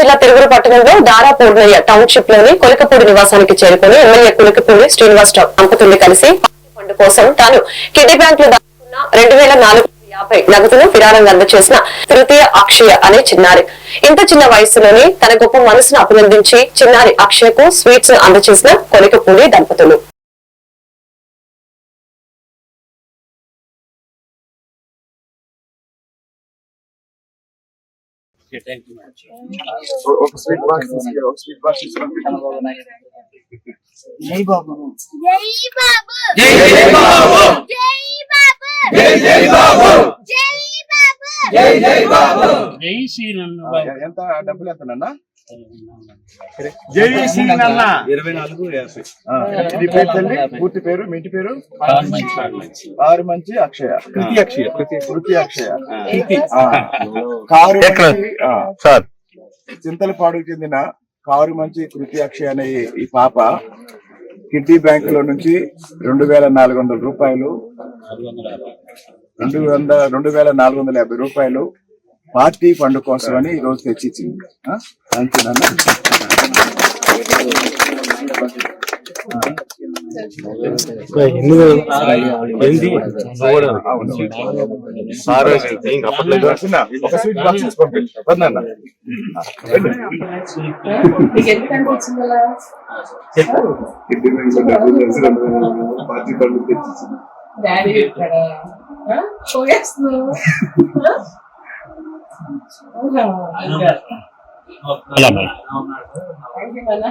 జిల్లా పెరుగురు పట్టణంలో దారా పూర్ణయ్య టౌన్షిప్లోని కొలికపూడి నివాసానికి చేరుకుని ఎమ్మెల్యే కొలికపూడి శ్రీనివాస్ దంపతుల్ని కలిసి ఫండ్ కోసం తాను కిడ్నీ బ్యాంక్లో దాచుకున్న రెండు వేల నాలుగు యాభై నగదును విరాళంగా అందజేసిన తృతీయ అక్షయ అనే చిన్నారి. ఇంత చిన్న వయసులోనే తన గొప్ప మనసును అభినందించి చిన్నారి అక్షయకు స్వీట్స్ను అందజేసిన కొలికపూడి దంపతులు. ఒక స్వీట్ బాక్స్ ఒక స్వీట్ బాక్స్ జై బాబు జై బాబు జై బాబు జై బాబు జై బాబు జై జై బాబు. జై శ్రీనన్ను ఆ, ఎంత డబ్బులు ఎంత నాన్న జై శ్రీనన్న. ఇరవై నాలుగు యాభై ఇది పేరు తల్లి పూర్తి పేరు మీ ఇంటి పేరు? ఆరు మంచి. అక్షయ. కృతి అక్షయ. కృతి అక్షయ. ఆ, కారు సార్. చింతలపాడుకు చెందిన కారు మంచి కృతి అక్షయ అనే ఈ- ఈ పాప కిడ్నీ బ్యాంక్లో నుంచి రెండు వేల నాలుగు వందల రూపాయలు రెండు వంద రెండు వేల నాలుగు వందల యాభై రూపాయలు పార్టీ ఫండ్ కోసం అని ఈ రోజు తెచ్చిచ్చింది ఆ? పార్టీ ఫండ్ తెచ్చిచ్చింది పోయేస్తున్నావు అలా